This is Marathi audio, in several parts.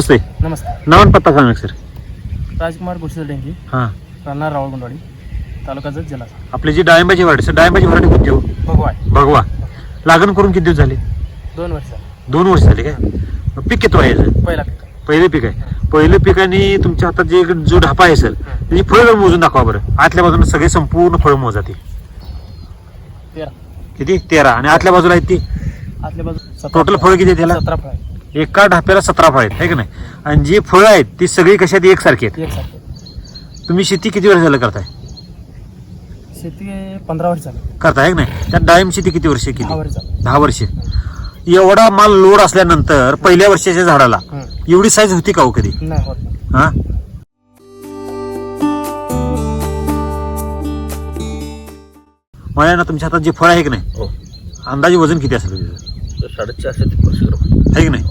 नमस्ते. नमस्कार नाव आणि पत्ता सांगा सर. राजकुमार गुरुशल डेंगी हां. राहणार रावळगुंडवाडी तालुका जत जिल्हा आपली जी डाळिंबाची वाढ सर डाळिंबाची वाढ किती हो? भगवाय भगवा. लागण करून किती दिवस झाले? दोन वर्ष झाली. दोन वर्ष झाले काय? पीक किती आहे याचं? पहिला पीक. पहिलं पीक आहे. पहिलं पिकाने तुमच्या हातात जे जो ढापा आहे सर त्याची फळं मोजून दाखवा बरं. आतल्या बाजूने सगळे संपूर्ण फळं मोजा ती. तेरा. किती? तेरा. आणि आतल्या बाजूला आहेत ती? आतल्या बाजू टोटल फळं किती त्याला? सतरा फळ आहे एका ढाप्याला सतरा फळ आहेत है की नाही? आणि जी फळं आहेत ती सगळी कशात एकसारखी आहेत. एक सारखे तुम्ही शेती किती वर्ष झालं करताय? शेती पंधरा वर्ष झाली. करताय है की नाही? त्यात डाळिंब शेती किती वर्ष केली? दहा वर्ष झाली. दहा वर्ष. एवढा माल लोड असल्यानंतर पहिल्या वर्षाच्या झाडाला हम्म. एवढी साईज होती का हो कधी? नाही होत नाही. हा? मला ना तुमच्या हातात जे फळ आहे की नाही? हो. अंदाजे वजन किती असेल त्याचं? साडेचारशे ते पाचशे ग्राम. आहे की नाही?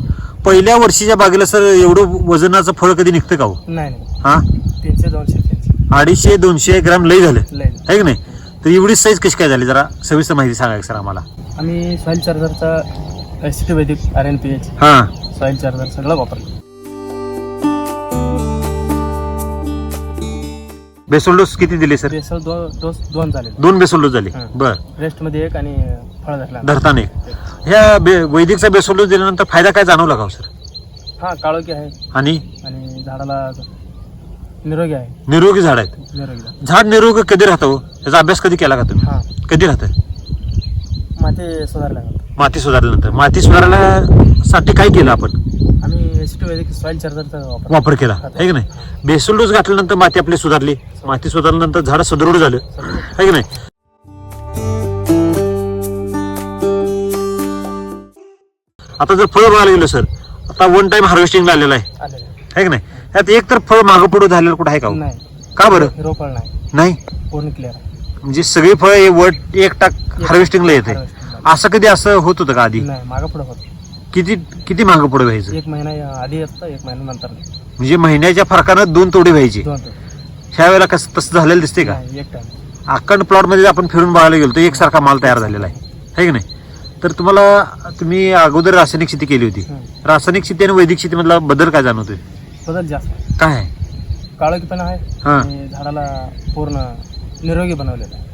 पहिल्या वर्षीच्या बागेला सर एवढं वजनाचं फळ कधी निघतं का हो? नाही नाही. हा? तीनशे दोनशे तीनशे. अडीचशे दोनशे ग्राम लई झालं. लय आहे की नाही? तर एवढी साईज कशी काय झाली? जरा सविस्तर माहिती सांगा सर आम्हाला. आम्ही सॉईल चार्जरचा वैदिक आर एन पी एच हा. सॉईल चार्जर सगळं वापरलं. बेसोल डोस किती दिले सर? बेसल दोन डोस दोन झाले. दोन बेसोल डोस झाले. हा. बर. रेस्टमध्ये एक आणि फळ धरला. धरताने. ह्या बे- वैदिकचा बेसोल डोस दिल्यानंतर फायदा काय जाणवला का हो सर? हा काळोखी आहे. आणि? आणि झाडाला निरोगी आहे. निरोगी झाड आहेत. निरोगी झाड. निरोगी कधी राहतं हो? त्याचा अभ्यास कधी केला का तुम्ही? हा. कधी राहतं? माती सुधारला माती सुधारल्यानंतर. माती सुधारायला साठी काय केलं आपण? चार्जरचा वापर वापर केला. आहे की नाही? बेसल डोस घातल्यानंतर माती आपली सुधारली. माती सुधारल्यानंतर झाड सदृढ झालं. आहे की नाही? आता जर फळ बघायला गेलं सर आता वन टाइम हार्वेस्टिंगला आलेला आहे. की नाही? त्यात एक तर फळ मागं पुढे झालेलं कुठं आहे का हो? का बरं? हिरोफळ नाही. नाही? पूर्ण क्लिअर आहे. म्हणजे सगळी फळ हे वट एक टाक हार्वेस्टिंगला येते. असं कधी असं होत होतं का आधी? नाही मागं पुढं होत किती किती मागं पुढे व्हायचं एक महिना आधी येतं एक महिना नंतर नाही. म्हणजे महिन्याच्या फरकानं दोन तोडी व्हायची. दोन. ह्या वेळेला कसं तसं झालेलं दिसते का? नाही एक टाइम अखंड प्लॉटमध्ये आपण फिरून बघायला गेलो तर एकसारखा माल तयार झालेला आहे. है की नाही? तर तुम्हाला तुम्ही अगोदर रासायनिक शेती केली होती. रासायनिक शेती आणि वैदिक शेती मधला बदल काय जाणवतोय? बदल जास्त. आहे. काय? आहे काळोखी पण आहे हा. आणि झाडाला पूर्ण निरोगी बनवलेलं आहे.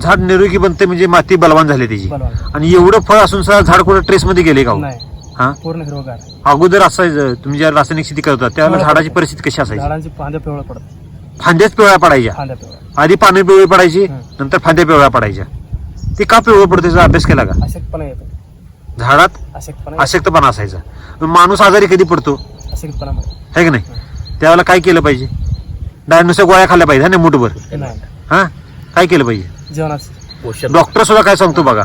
झाड निरोगी बनते म्हणजे माती बलवान झाली त्याची. बलवान. आणि एवढं फळ असून सुद्धा झाड कुठं ट्रेस मध्ये गेले का हो? नाही. हा? पूर्ण हिरवगार. आहे. अगोदर असायचं तुम्ही ज्या रासायनिक शेती करत होता त्यावेळेला पिवळं झाडाची पडतं. परिस्थिती कशी असायची? झाडांची फांद्या फांद्याच पिवळ्या पडायच्या? फांद्या पिवळ्या. आधी पाने पिवळी पडायची हं. नंतर फांद्या पिवळ्या पडायच्या. ते का पिवळं पडतं त्याचा अभ्यास केला का? अशक्तपणा येतो. झाडात अशक्तपणा असायचा. माणूस आजारी कधी पडतो? अशक्तपणा मध्ये. है की नाही? त्यावेळेला काय केलं पाहिजे? डायनोसर गोळ्या खाल्ल्या पाहिजे हा ना मुठभर. नाही. हा? काय केलं पाहिजे? जेवणाचं पोषण. डॉक्टर सुद्धा काय सांगतो बघा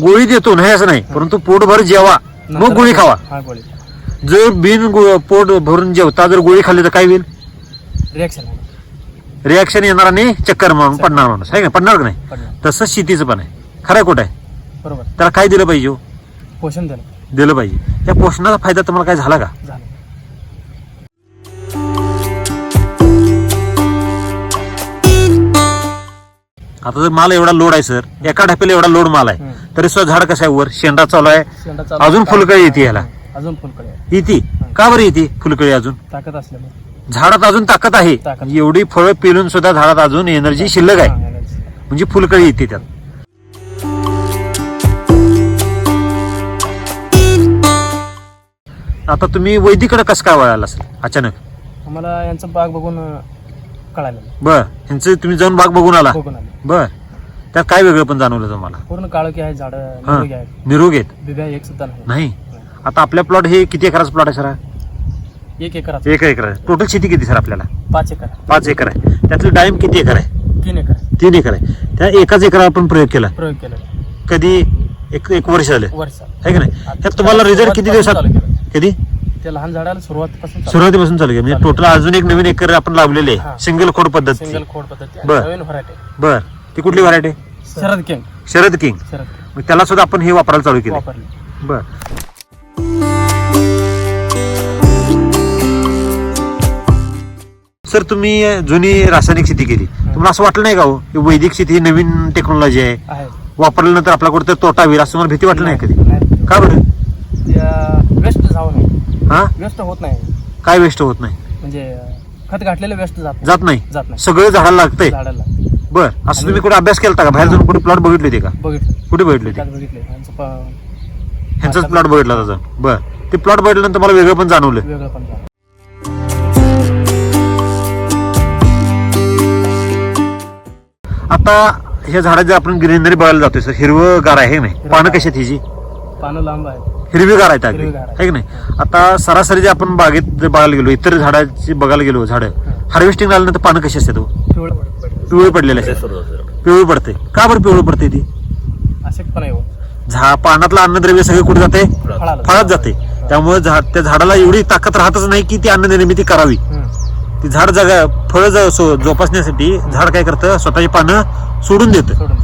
गोळी देतो नाही असं नाही परंतु पोटभर जेवा मग गोळी खावा. हा गोळी. जर बिन गो- पोट भरून जेवता जर गोळी खाल्ली तर काय होईल? रिॲक्शन रिॲक्शन येणार आणि चक्कर मारून पडणार माणूस आहे का? पडणार का नाही? तसंच शेतीचं पण आहे. खरं आहे खोटं आहे? बरोबर. त्याला काय दिलं पाहिजे हो? पोषण दिलं. दिलं पाहिजे. त्या पोषणाचा फायदा तुम्हाला काय झाला का? आता जर माल एवढा लोड आहे सर एका ढाप्याला एवढा लोड माल आहे. तरी सुद्धा झाड कसं आहे वर? शेंडा चालू आहे. शेंडा चालू अजून फुलकळी येते याला. अजून फुलकळी आहे. येते? का बरं येते फुलकळी अजून? ताकद असल्यामुळे. झाडात अजून ताकद आहे. ताकद. एवढी फळं पिलून सुद्धा झाडात अजून एनर्जी शिल्लक आहे. हा, energy. म्हणजे फुलकळी येते त्यात. आता तुम्ही वैदिकडे कसं काय वळाला असेल अचानक. आम्हाला यांचं बाग बघून अं, कळालं बर तुम्ही जाऊन बाग बघून आला. बघून आलं. बर त्यात काय वेगळं पण जाणवलं तुम्हाला? पूर्ण काळोखी आहे झाडं हा निरोगी आहेत. निरोग आहेत? बिब्या एक सुद्धा नाही. नाही? आता आपल्या प्लॉट हे किती एकराचा प्लॉट आहे सर? एक एकर एक एकर आहे. टोटल शेती किती सर आपल्याला? पाच एकर आहे. पाच एकर आहे. त्यातलं डाळिंब किती एकर आहे? तीन एकर आहे. तीन एकर आहे. त्या एकाच एकरावर आपण प्रयोग केला. प्रयोग केलेला कधी? एक एक वर्ष झालं. वर्ष. आहे की नाही? त्यात तुम्हाला रिझल्ट किती दिवसात? केलं. कधी? ते लहान झाडाला सुरुवातीपासून चालू. सुरुवातीपासून चालू केलं म्हणजे टोटल अजून एक नवीन एकर आपण लावलेले हा. आहे सिंगल खोड पद्धत सिंगल खोड पद्धती आणि बर. नवीन व्हरायटी बर. ती कुठली variety Sharad king. Sharad king. Sharad king. मग त्याला सुद्धा आपण हे वापरायला चालू केलं वापरली. बर. सर तुम्ही जुनी रासायनिक शेती केली. तुम्हाला असं वाटलं नाही का हो? की वैदिक शेती ही नवीन टेक्नॉलॉजी आहे? आहे. वापरल्यानंतर आपला कुठं तोटा होईल असं मला भीती वाटली नाही. कधी? नाही. का बरं? त्या हा? वेस्ट होत नाही. काय वेस्ट होत नाही? म्हणजे खत घातलेलं वेस्ट जात नाही. जात नाही? जात नाही. सगळं झाडाला लागतंय? झाडाला. बर असं तुम्ही कुठे अभ्यास केला का? बाहेर जाऊन कुठे प्लॉट बघितले होते का? बघितलं. कुठे बघितले एकाच बघितले यांचं प- ह्यांचाच प्लॉट बघितला त्याचा. बर. ते प्लॉट बघितल्यानंतर मला वेगळं पण जाणवलं. वेगळं पण झालं. आता ह्या झाडात जर आपण ग्रीनरी बघायला जातोय सर हिरवगार आहे नाही. पानं कशी आहेत हिची पानं लांब आहे हिरवीगार आहेत अगदी. हिरवीगार आहे. आहे की नाही? आता सरासरी जे आपण बागेत बघायला गेलो इतर झाडाची बघायला गेलो झाडं हार्वेस्टिंग झाल्यानंतर पानं कशी असतात हो? पिवळं पडतं. पिवळे पडलेले असतात. पिवळी पडते. का बरं पिवळं पडते ती? अशक्त पण आहे हो. झा पानातलं अन्नद्रव्य सगळे कुठे जाते? फळाला. फळात जाते. त्यामुळे झाड त्या झाडाला एवढी ताकद राहतच नाही की ती अन्न निर्मिती करावी. हम्म. ती झाड जगा फळं जोपासण्यासाठी झाड काय करतं? स्वतःची पानं सोडून देतं. सोडून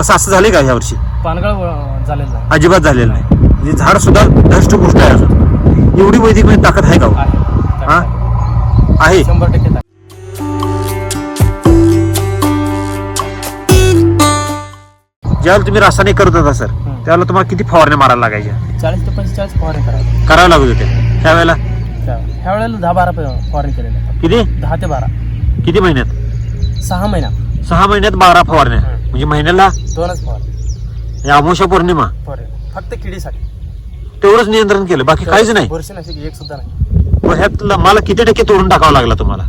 तसं असं झालंय का ह्या वर्षी पानगळ झालेलं अजिबात झालेलं नाही. म्हणजे झाड सुद्धा धष्ट पुष्ट आहे अजून. एवढी वैदिक म्हणजे ताकद आहे का हो? आहे. हा? आहे. शंभर टक्के आहे. ज्यावेळेला तुम्ही रासायनिक करत होता सर हम्म. त्यावेळेला तुम्हाला किती फवारण्या मारायला लागायच्या? चाळीस ते पंचेचाळीस फवारणी करायला कराव्या लागत होते. त्यावेळेला? ह्या वेळेला दहा बारा फवारणी केलेल्या किती? दहा ते बारा. किती महिन्यात? सहा महिना. सहा महिन्यात बारा फवारण्या. म्हणजे महिन्याला? दोनच या अमावस्या पौर्णिमा. फक्त किडीसाठी. तेवढंच नियंत्रण केलं बाकी काहीच नाही. बुरशी नशी एक सुद्धा नाही. मग ह्यात मला किती टक्के तोडून टाकावं लागला तुम्हाला?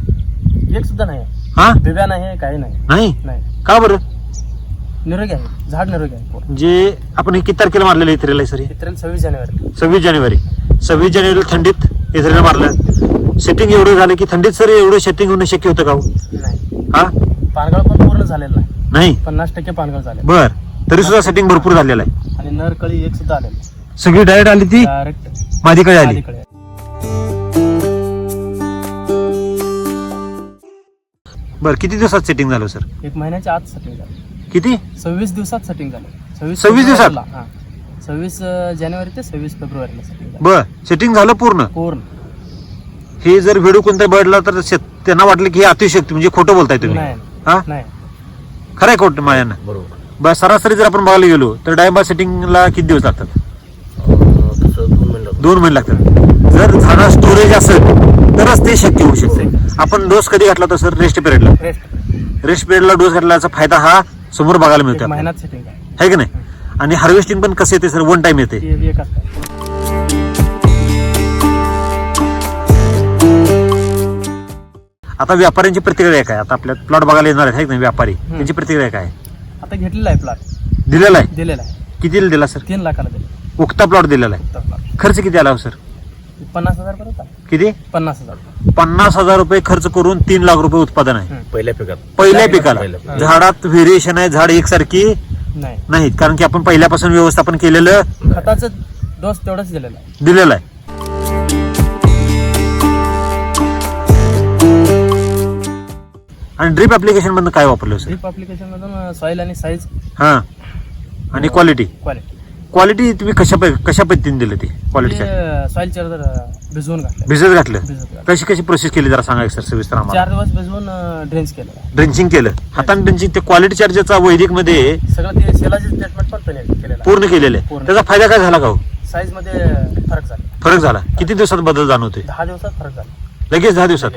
एक सुद्धा नाही. हा? बिब्या नाही काही नाही. नाही? नाही. का बरं? निरोगी आहे. झाड निरोगी आहे. जे आपण हे किती तारखेला मारलेलं इथरेला सर? हे? सव्वीस जानेवारी. सव्वीस जानेवारी. सव्वीस जानेवारी थंडीत इथरेला मारलं. सेटिंग एवढं झालं की थंडीत सर एवढं सेटिंग होणं शक्य होतं का हो? नाही. हा? पानगळ पण पूर्ण झालेलं नाही. नाही? पन्नास टक्के पानगळ झाले. बर. तरी सुद्धा सेटिंग भरपूर झालेलं आहे. आणि नरकळी एक सुद्धा आलेली सगळी डायरेक्ट आली ती? डायरेक्ट माझीकडे आली. अलीकडे बर किती दिवसात सेटिंग झालं सर एक महिन्याच्या आत सेटिंग झालं. किती? सव्वीस दिवसात सेटिंग झालं. सव्वीस सव्वीस दिवसात? फेब्रुवारीला, हा. सव्वीस अं, जानेवारी ते सव्वीस फेब्रुवारीला सेटिंग झालं. बर. सेटिंग झालं पूर्ण? पूर्ण. हे जर व्हिडिओ कोणत्या बघितला तर शेत- त्यांना वाटलं की हे अतिशक्ती म्हणजे खोटं बोलताय तुम्ही. नाही. हा? नाही. खरं आहे खोटं माझ्यानं बरोबर. सरासरी जर आपण बघायला गेलो तर डायबा सेटिंगला किती दिवस लागतात? अं, तसं दोन महिने दोन महिने लागतात. जर झाडा स्टोरेज असेल तरच ते शक्य होऊ शकते. आपण डोस कधी घातला होता सर? रेस्ट पिरियडला रेस्ट पिरियडला डोस घातल्याचा फायदा हा समोर बघायला मिळतो. आपल्याला. महिन्यात सेटिंग आहे. है की नाही? आणि हार्वेस्टिंग पण कसं येते सर? वन टाइम येते. ती एक असतं. आता व्यापाऱ्यांची प्रतिक्रिया काय? आता आपल्या प्लॉट बघायला येणार आहेत है की नाही व्यापारी? त्यांची प्रतिक्रिया काय? आता घेतलेला आहे प्लॉट दिलेला आहे? दिलेला आहे. कितीला दिला सर तीन लाखाला दिले उक्ता प्लॉट दिलेला आहे. खर्च किती आला हो सर पन्नास हजार पर्यंत. किती? पन्नास हजार. पन्नास हजार रुपये खर्च करून तीन लाख रुपये उत्पादन आहे. पहिल्या पिकात. पहिल्या पिकाला. पिकाला. झाडात व्हेरिएशन आहे झाड एकसारखी नाही. नाहीत. कारण की आपण पहिल्यापासून व्यवस्थापन केलेलं खताचं डोस तेवढंच दिलेला आहे. दिलेलं आहे. आणि ड्रीप ऍप्लिकेशन मधून काय वापरलं सर ड्रीप अप्लिकेशन मधून सॉइल आणि साईज हा. आणि क्वालिटी क्वालिटी क्वालिटी तुम्ही कशा पै- कशा पद्धतीने दिलं ती क्वालिटीच्या सॉइल चार्जर भिजवून घातलं. भिजत घातलं? भिजत घातलं. कशी कशी प्रोसेस केली जरा सांगा सर सविस्तर आम्हाला. चार दिवस भिजवून ड्रेंच केलं. ड्रेंचिंग केलं. हाताने ड्रेंचिंग ते क्वालिटी चार्जरचा वैदिकमध्ये सगळं ते सेलाचे पण केले- केलेलं. पूर्ण केलेलं आहे. पूर्ण. त्याचा फायदा काय झाला का हो? साईजमध्ये फरक झाला. फरक झाला. किती दिवसात बदल जाणवतोय? दहा दिवसात फरक झाला. लगेच दहा दिवसात?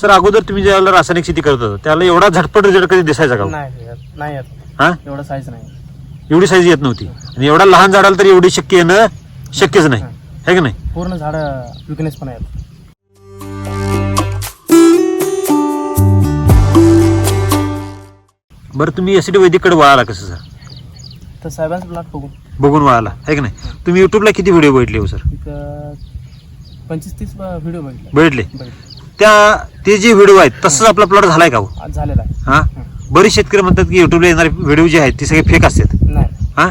सर अगोदर तुम्ही ज्यावेळेला रासायनिक शेती करत होता त्याला एवढा झटपट रिझल्ट कधी दिसायचा का? नाही येत- नाही येत हा? एवढं साईज नाही. एवढी साईज येत नव्हती. आणि एवढा लहान झाडाला तर एवढी शक्य येणं शक्यच नाही. है. की नाही? पूर्ण झाड विकनेस पण आहेत. बरं तुम्ही एसिडी वैदिककडे वळाला कसं सर? तर साहेबांचं प्लॉट बघून बघून वळाला है की नाही? तुम्ही युट्यूबला किती व्हिडिओ बघितले हो सर? एक पंचवीस तीस व्हिडिओ बघितले. बघितले? बघितले. त्या ते जे व्हिडिओ आहेत तसंच आपला प्लॉट झालाय का हो? आज झालेला आहे. हा? बरेच शेतकरी म्हणतात की युट्यूबला येणारे व्हिडिओ जे आहेत ते सगळे फेक असतात. नाही. हा?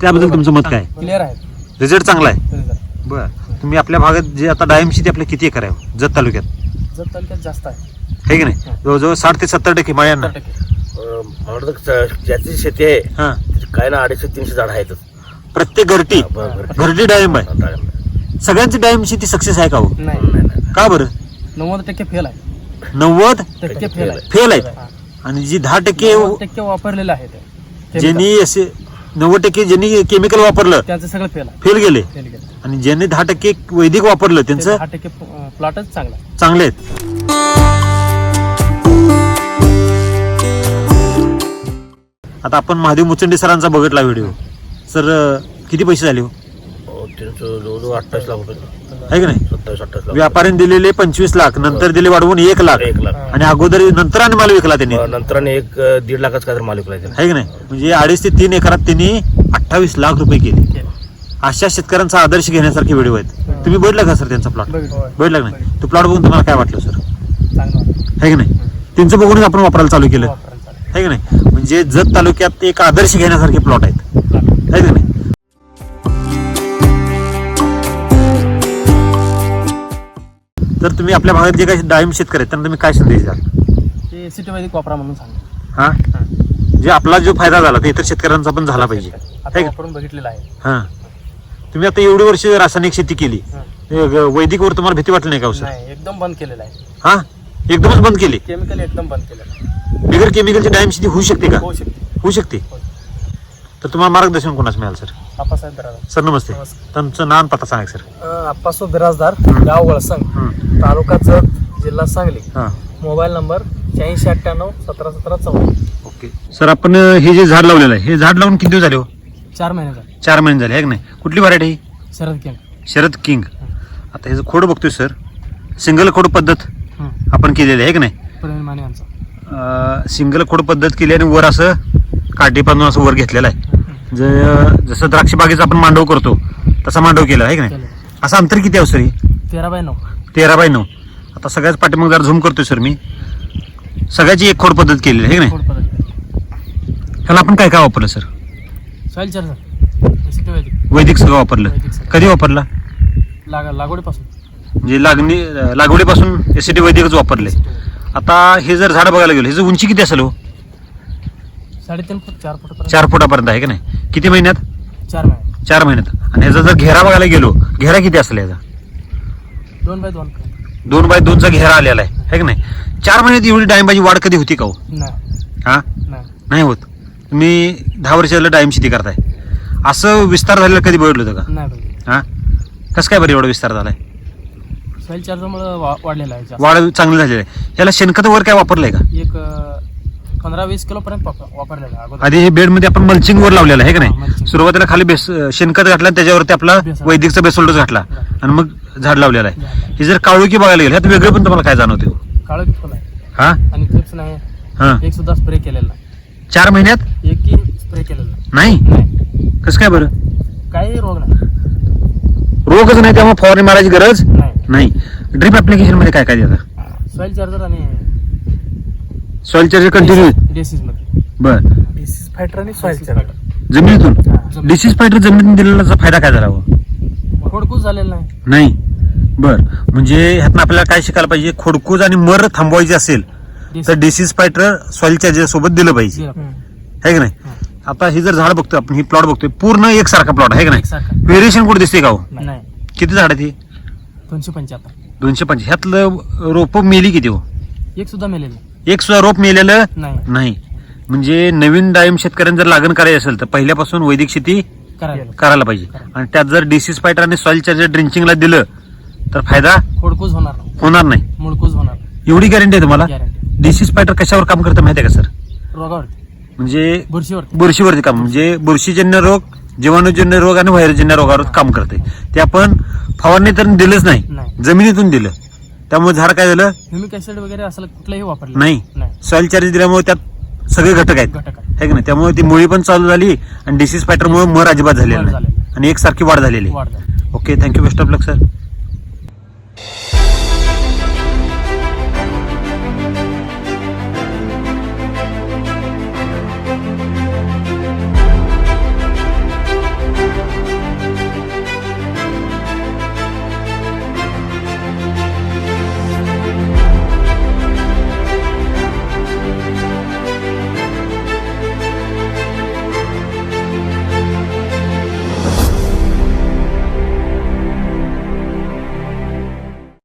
त्याबद्दल तुमचं मत काय? क्लिअर आहे. रिझल्ट चांगला आहे. बर. तुम्ही आपल्या भागात जे आता डायम शेती आपल्या किती एकर आहे? जत तालुक्यात. जत तालुक्यात जास्त आहे. की नाही? जवळजवळ साठ ते सत्तर टक्के माळ्यांना. सत्तर टक्के. अं, मला वाटतं स- ज्याची शेती आहे हा. त्याची काय ना अडीचशे तीनशे झाड आहेतच प्रत्येक घरटी. हा. घरटी डाळिंब आहे. हा. सगळ्यांची डाळिंब शेती सक्सेस आहे का हो? नाही. का बरं? नव्वद टक्के फेल आहे. नव्वद टक्के फेल आहे. फेल आहेत. आणि जी दहा टक्के नव्वद टक्के वापरलेलं आहे ते. ज्यांनी असे नव्वद टक्के ज्यांनी केमिकल वापरलं त्यांचं सगळं फेल आहे. फेल गेले. फेल गेलं. आणि ज्यांनी दहा टक्के वैदिक वापरलं त्यांचं दहा टक्के प्लॉटच चांगला आहे. चांगले आहेत. आता आपण महादेव मुचंडे सरांचा बघितला व्हिडिओ. सर किती पैसे झाले हो? त्यांचं जवळजवळ अठ्ठावीस लाख रुपये. आहे की नाही? सत्तावीस अठ्ठावीस लाख व्यापाऱ्याने दिलेले पंचवीस लाख नंतर दिले वाढवून एक लाख. एक लाख. आणि अगोदर नंतर आणि माल विकला त्यांनी. अं, नंतर आणि एक अं, दीड लाखाच काय तर मालिक लागेल आहे की नाही? म्हणजे अडीच ते तीन एकरात त्यांनी अठ्ठावीस लाख रुपये केले. अशा शेतकऱ्यांचा आदर्श घेण्यासारखे व्हिडिओ आहेत. तुम्ही बघितला का सर त्यांचा प्लॉट बघितलं. बघितला का नाही? तो प्लॉट बघून तुम्हाला काय वाटलं सर? चांगलं. आहे की नाही? त्यांचं बघूनच आपण वापरायला चालू केलं. वापरायला. आहे की नाही? म्हणजे जत तालुक्यात एक आदर्श घेण्यासारखे प्लॉट आहेत. आहे की नाही? तर तुम्ही आपल्या भागात जे काही डाळिंब शेतकरी आहेत त्यांना तुम्ही काय संदेश द्याल? ते सिटी वैदिक वापरा म्हणून सांगा हा? जे आपला जो फायदा झाला ते इतर शेतकऱ्यांचा पण झाला पाहिजे. आता? वापरून बघितलेलं आहे. हा. तुम्ही आता एवढी वर्ष रासायनिक शेती केली. हं. हे ग- वैदिकवर तुम्हाला भीती वाटली नाही का हो सर नाही एकदम बंद केलेलं आहे. हा? एकदमच बंद केली? केमिकल एकदम बंद केलेलं आहे. बिगर केमिकलची डाळिंब शेती होऊ शकते का? होऊ शकते. होऊ शकते. तर तुम्हाला मार्गदर्शन कोणाच मिळाल सर? आप्पासाहेब बिराजदार. सर नमस्ते. तुमचं नाव आणि पत्ता सांगा सर. आप्पासाहेब बिराजदार हं. गाव वळसंग हं. तालुका जत जिल्हा सांगली. हा. मोबाईल नंबर शहाऐंशी अठ्ठ्याण्णव सतरा सतरा चौदा ओके. सर आपण अं, हे जे झाड लावलेलं आहे हे झाड लावून किती दिवस झाले हो? चार महिने झाले. चार महिने झाले आहे की नाही? कुठली व्हरायटी आहे ही? शरद केंद्र शरद किंग. आता ह्याचं खोड बघतोय सर सिंगल खोड पद्धत आपण केलेली आहे की नाही? यांचा. सिंगल खोड पद्धत केली आणि वर असं काठी बांधून असं वर घेतलेलं आहे. जसं द्राक्ष बागेचा आपण मांडव करतो तसा मांडव केला आहे की नाही. असं अंतर किती आहे सर हे? तेरा बाय नऊ. तेरा बाय नऊ. आता सगळ्याच पाठीमाग जरा झूम करतोय सर मी. सगळ्याची एक खोड पद्धत केलेली आहे की नाही? ह्याला आपण काय काय वापरलं सर? चार्जर सिटी वैदिक. सगळं वापरलं. कधी वापरला? लाग लागवडीपासून. म्हणजे लागणी लागवडीपासून एसीटी वैदिकच वापरले. आता हे जर झाड बघायला गेलं ह्याचं उंची किती असेल हो? साडेतीन फूट चार फूट चार फुटापर्यंत आहे की नाही? किती महिन्यात? चार महिने. चार महिन्यात. आणि ह्याचा जर घेरा बघायला गेलो घेरा किती असेल याचा? दोन बाय दोन दोन बाय दोनचा घेरा आलेला आहे. है की नाही? चार महिन्यात एवढी डाळिंबाची वाढ कधी होती का हो? नाही. हा? नाही. नाही होत. तुम्ही दहा वर्षाला डाळिंब शेती करताय. असं विस्तार झालेला कधी बघितलं होतं नाही बघितलं. का हा? कसं काय बरं एवढा विस्तार झालाय? सॉईल वाढलेला आहे जास्त. वाढ चांगली झालेली आहे. याला शेणखत वर काय वापरलंय का? एक अं, पंधरा वीस किलो पर्यंत वापर- वापरलेला अगोदर. आधी हे बेडमध्ये आपण मल्चिंग वर लावलेलं आहे का हा, नाही mulching. सुरुवातीला खाली बेस शेणखत घातलं आणि त्याच्यावरती आपला बेसल. वैदिकचा बेसोल्डोस घातला. आणि मग झाड लावलेलं आहे. हे जर काळुकी बघायला गेलं ह्यात वेगळं पण तुम्हाला काय जाणवते? हो? काळं हा? आणि क्लिप्स नाही. हा. एक सुद्धा स्प्रे केलेला नाही. चार महिन्यात? एकही स्प्रे केलेला नाही. नाही? नाही. कसं काय बरं? काही रोग नाही. रोगच नाही त्यामुळे फवारणी मारायची गरज नाही. नाही. ड्रिप ऍप्लिकेशनमध्ये काय काय देतात सॉईल चार्जर आणि सॉइल चार्जर कंटिन्यू मध्ये. बर. डिसीज फायटर आणि सॉईल चार्जर जमिनीतून. डिसीज फायटर जमिनीतून दिलेला फायदा काय झाला हो? खोडकूस झालेला नाही. नाही. बर. म्हणजे ह्यातनं आपल्याला काय शिकायला पाहिजे? खोडकूज आणि मर थांबवायची असेल तर डिसीज फायटर सॉइल चार्जर सोबत दिलं पाहिजे. आहे की नाही? आता ही जर झाड बघतोय आपण ही प्लॉट बघतोय पूर्ण एकसारखा प्लॉट आहे की नाही? एकसारखा. व्हेरिएशन कुठे दिसते का हो? नाही. किती झाड आहेत ही? दोनशे पंच्याहत्तर. दोनशे पंचे ह्यातलं रोप मेली किती हो? एक सुद्धा मेलेलं एक सुद्धा रोप मेलेलं नाही. नाही. म्हणजे नवीन डाळिंब शेतकऱ्यांना जर लागण करायची असेल तर पहिल्यापासून वैदिक शेती करायला करायला पाहिजे. आणि त्यात जर डिसीज फायटर आणि सॉइल चार्जर ड्रिंचिंगला दिलं तर फायदा खोडकूस होणार नाही. होणार नाही. मुळकूस होणार नाही. एवढी गॅरंटी आहे तुम्हाला? गॅरंटी डिसीज फायटर कशावर काम करतं माहिती आहे का सर? रोगावरती. म्हणजे बुरशीवरती. बुरशीवरती काम. म्हणजे बुरशीजन्य रोग जीवाणूजन्य रोग आणि व्हायरजन्य रोगावर काम करते ते आपण फवारणी तर दिलंच नाही. नाही. जमिनीतून दिलं. त्यामुळे झाड काय झालं? ह्युमिक ऍसिड वगैरे असं कुठलंही वापरलं नाही. सॉइल चार्ज दिल्यामुळे त्यात सगळे घटक आहेत. घटक आहे. की नाही? त्यामुळे ती मुळी पण चालू झाली आणि डिसीज पॅटर्नमुळे मर अजिबात झालेला झालेलं. आणि एकसारखी वाढ झालेली okay thank you best of luck sir